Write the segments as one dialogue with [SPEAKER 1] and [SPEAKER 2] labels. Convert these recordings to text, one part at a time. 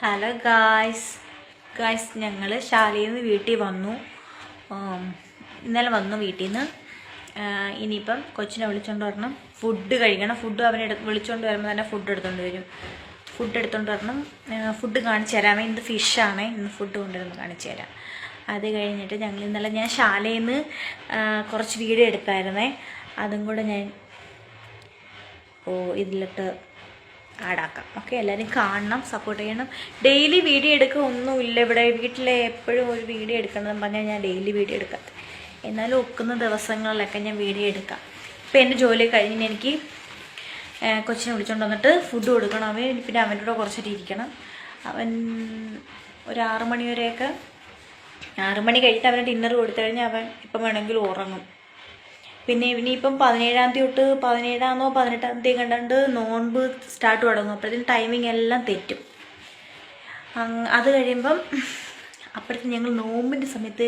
[SPEAKER 1] Hello guys guys ഞങ്ങൾ ശാലയിൽ നിന്ന് വീട്ടിൽ വന്നു. ഇന്നലെ വന്നു വീട്ടിൽ നിന്ന് ഇനിയിപ്പം കൊച്ചിനെ വിളിച്ചോണ്ട് വരണം. ഫുഡ് കഴിക്കണം. ഫുഡ് അവനെ എടു വിളിച്ചോണ്ട് വരുമ്പോൾ തന്നെ ഫുഡ് എടുത്തോണ്ട് വരും. ഫുഡ് എടുത്തോണ്ട് വരണം. ഫുഡ് കാണിച്ചു തരാമേ ഇന്ന് ഫിഷാണ് ഇന്ന് ഫുഡ് കൊണ്ടുവരുന്നു കാണിച്ചു തരാം. അത് കഴിഞ്ഞിട്ട് ഞങ്ങൾ ഇന്നലെ ഞാൻ ശാലയിൽ നിന്ന് കുറച്ച് വീഡിയോ എടുത്തായിരുന്നേ. അതും കൂടെ ഞാൻ ഓ ഇതിലിട്ട് ആഡാക്കാം ഓക്കെ എല്ലാവരും കാണണം സപ്പോർട്ട് ചെയ്യണം. ഡെയിലി വീഡിയോ എടുക്കുക ഒന്നുമില്ല ഇവിടെ. വീട്ടിലെ എപ്പോഴും ഒരു വീഡിയോ എടുക്കണമെന്ന് പറഞ്ഞാൽ ഞാൻ ഡെയിലി വീഡിയോ എടുക്കാത്ത എന്നാലും ഒക്കുന്ന ദിവസങ്ങളിലൊക്കെ ഞാൻ വീഡിയോ എടുക്കാം. ഇപ്പം എന്റെ ജോലി കഴിഞ്ഞ് എനിക്ക് കൊച്ചിനെ വിളിച്ചോണ്ട് വന്നിട്ട് ഫുഡ് കൊടുക്കണം. അവൻ പിന്നെ അവന്റെ കൂടെ കുറച്ചിട്ട് ഇരിക്കണം. അവൻ ഒരു ആറ് മണി വരെയൊക്കെ മണി കഴിഞ്ഞിട്ട് അവന് ഡിന്നർ കൊടുത്തു കഴിഞ്ഞാൽ അവൻ ഇപ്പം വേണമെങ്കിൽ ഉറങ്ങും. പിന്നെ ഇനിയിപ്പം പതിനേഴാം തീയതി തൊട്ട് പതിനേഴാന്നോ പതിനെട്ടാം തീയതി കണ്ടാണ്ട് നോൺബ് സ്റ്റാർട്ട് തുടങ്ങും. അപ്പോഴത്തേന് ടൈമിംഗ് എല്ലാം തെറ്റും. അത് കഴിയുമ്പം അപ്പോഴത്തെ ഞങ്ങൾ നോമ്പിന്റെ സമയത്ത്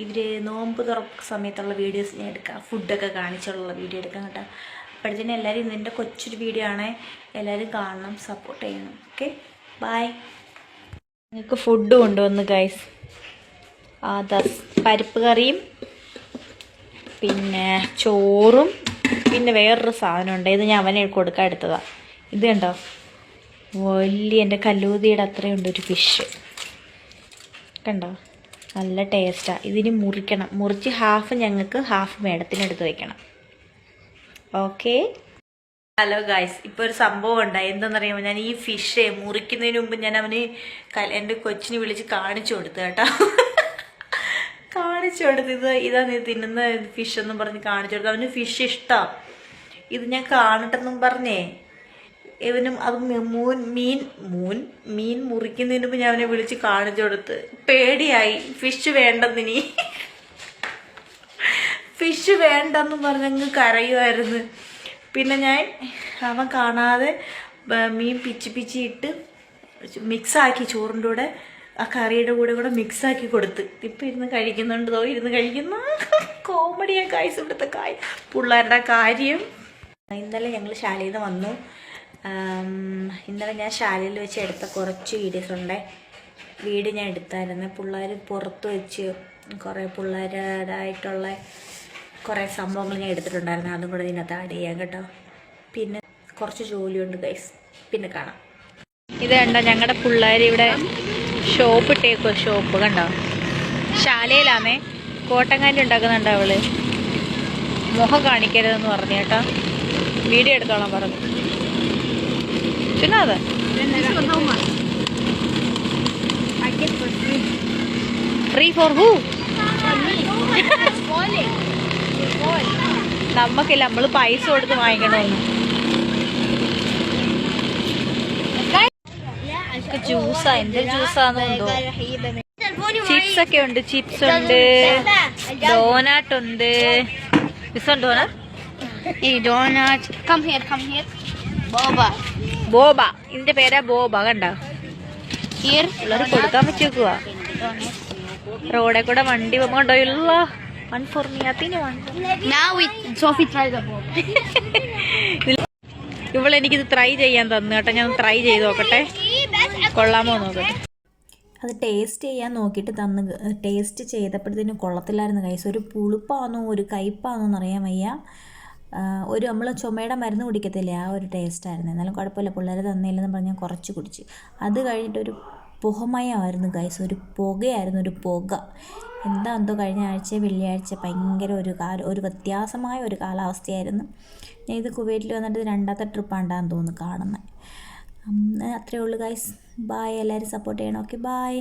[SPEAKER 1] ഇവർ നോമ്പ് തുറക്ക സമയത്തുള്ള വീഡിയോസ് ഞാൻ എടുക്കാം. ഫുഡൊക്കെ കാണിച്ചുള്ള വീഡിയോ എടുക്കാം കേട്ടോ. അപ്പോഴത്തേന് എല്ലാവരും ഇതിന്റെ കൊച്ചൊരു വീഡിയോ ആണേ. എല്ലാവരും കാണണം സപ്പോർട്ട് ചെയ്യണം. ഓക്കെ ബായ് നിങ്ങൾക്ക് ഫുഡ് കൊണ്ടുവന്ന് ഗൈസ് ആ ദ പരിപ്പ് കറിയും പിന്നെ ചോറും പിന്നെ വേറൊരു സാധനമുണ്ട്. ഇത് ഞാൻ അവനെ കൊടുക്കാൻ എടുത്തതാ. ഇത് കണ്ടോ? വലിയ എന്റെ കല്ലൂതിയുടെ അത്രയുണ്ട് ഒരു ഫിഷ് കണ്ടോ? നല്ല ടേസ്റ്റാണ് ഇതിന് മുറിക്കണം. മുറിച്ച് ഹാഫ് ഞങ്ങൾക്ക് ഹാഫ് മേടത്തിനെടുത്ത് വെക്കണം. ഓക്കെ ഹലോ ഗായ്സ് ഇപ്പോൾ ഒരു സംഭവം ഉണ്ടായി. എന്താണെന്നറിയാമോ ഞാൻ ഈ ഫിഷ് മുറിക്കുന്നതിന് മുമ്പ് ഞാൻ അവന് എന്റെ കൊച്ചിനെ വിളിച്ച് കാണിച്ചു കൊടുത്തു കേട്ടോ. കാണിച്ചു കൊടുത്ത് ഇത് ഇതാ നീ തിന്നുന്ന ഫിഷ് എന്നും പറഞ്ഞ് കാണിച്ചു കൊടുത്തു അവന് ഫിഷ് ഇഷ്ടം. ഇത് ഞാൻ കാണട്ടെന്നും പറഞ്ഞേ. ഇവനും അത് മൂൻ മീൻ മൂൻ മീൻ മുറിക്കുന്നതിന് മുമ്പ് ഞാൻ അവനെ വിളിച്ച് കാണിച്ചു കൊടുത്ത്. പേടിയായി. ഫിഷ് വേണ്ടെന്നിനി. ഫിഷ് വേണ്ടെന്ന് പറഞ്ഞങ്ങ് കരയുമായിരുന്നു പിന്നെ ഞാൻ അവൻ കാണാതെ മീൻ പിച്ചി പിച്ചിയിട്ട് മിക്സാക്കി ചോറിന്റെ കൂടെ ആ കറിയുടെ കൂടെ കൂടെ മിക്സാക്കി കൊടുത്ത്. ഇപ്പം ഇരുന്ന് കഴിക്കുന്നുണ്ടോ. ഇരുന്ന് കഴിക്കുന്ന. കോമഡിയാണ് കായ്സ് ഇവിടുത്തെ കായ് പിള്ളേരുടെ കാര്യം. ഇന്നലെ ഞങ്ങൾ ശാലയിൽ നിന്ന് വന്നു. ഇന്നലെ ഞാൻ ശാലയിൽ വെച്ച് എടുത്ത കുറച്ച് വീഡിയോസ് ഉണ്ട്. വീട് ഞാൻ എടുത്തായിരുന്നു. പിള്ളേർ പുറത്ത് വെച്ച് കുറേ പിള്ളേരുടേതായിട്ടുള്ള കുറേ സംഭവങ്ങൾ ഞാൻ എടുത്തിട്ടുണ്ടായിരുന്നു. അതും കൂടെ ഇതിനകത്ത് ആഡ് ചെയ്യാം കേട്ടോ. പിന്നെ കുറച്ച് ജോലിയുണ്ട് ഗൈസ് പിന്നെ കാണാം. ഇത് കണ്ടോ ഞങ്ങളുടെ പിള്ളേർ ഇവിടെ ഷോപ്പ് ഇട്ടേക്കോ ഷോപ്പ് കണ്ടോ? ശാലയിലാന്നേ. കോട്ടങ്ങാന്റെ ഉണ്ടാക്കുന്നുണ്ടോ അവൾ? മുഖം കാണിക്കരുതെന്ന് പറഞ്ഞു കേട്ടോ. വീഡിയോ എടുത്തോളാം പറഞ്ഞു. പിന്നെ അത് ഫ്രീ ഫോർ ഹൂ നമ്മക്കില്ല നമ്മൾ പൈസ കൊടുത്ത് വാങ്ങിക്കണമെന്ന് ജ്യൂസാ എന്ത് ജ്യൂസാന്ന് ചിപ്സ് ഒക്കെ ഉണ്ട് ചിപ്സ് ഉണ്ട് ഡോനാട്ട് ഉണ്ട് ഡോനാട്ട്
[SPEAKER 2] ഈ donut. Come here come here. Boba.
[SPEAKER 1] Boba ഇതിന്റെ പേരാ ബോബ കണ്ട. പിള്ളേർ കൊടുക്കാൻ
[SPEAKER 2] Donut.
[SPEAKER 1] റോഡെ കൂടെ വണ്ടി ഇല്ല വൺ ഫോർ മീ അതിന് വൺ
[SPEAKER 2] സോഫി ട്രൈ ദ.
[SPEAKER 1] ഇവളെനിക്കിത് ട്രൈ ചെയ്യാൻ തന്നു കേട്ടോ ഞാൻ ട്രൈ ചെയ്ത് നോക്കട്ടെ കൊള്ളാമോ നോക്കട്ടെ. അത് ടേസ്റ്റ് ചെയ്യാൻ നോക്കിയിട്ട് തന്ന് ടേസ്റ്റ് ചെയ്തപ്പോഴത്തേനും കൊള്ളത്തില്ലായിരുന്നു കൈസ് ഒരു പുളിപ്പാണോ ഒരു കയ്പാണോ എന്നറിയാൻ വയ്യ. ഒരു നമ്മൾ ചുമയുടെ മരുന്ന് കുടിക്കത്തില്ല ആ ഒരു ടേസ്റ്റായിരുന്നു എന്നാലും കുഴപ്പമില്ല പിള്ളേർ തന്നില്ലെന്ന് പറഞ്ഞ് ഞാൻ കുറച്ച് കുടിച്ച്. അത് കഴിഞ്ഞിട്ടൊരു പുഹമയമായിരുന്നു ഗൈസ് ഒരു പുകയായിരുന്നു ഒരു പുക. എന്താ എന്തോ കഴിഞ്ഞ ആഴ്ച വെള്ളിയാഴ്ച ഭയങ്കര ഒരു കാല ഒരു വ്യത്യാസമായ ഒരു കാലാവസ്ഥയായിരുന്നു. ഞാൻ ഇത് കുവൈറ്റിൽ വന്നിട്ട് രണ്ടാമത്തെ രണ്ടാമത്തെ ട്രിപ്പാണ്ടാന്ന് തോന്നുന്നു കാണുന്നത് അത്രയേ ഉള്ളൂ ഗൈസ് ബായ് എല്ലാവരും സപ്പോർട്ട് ചെയ്യണം. Okay bye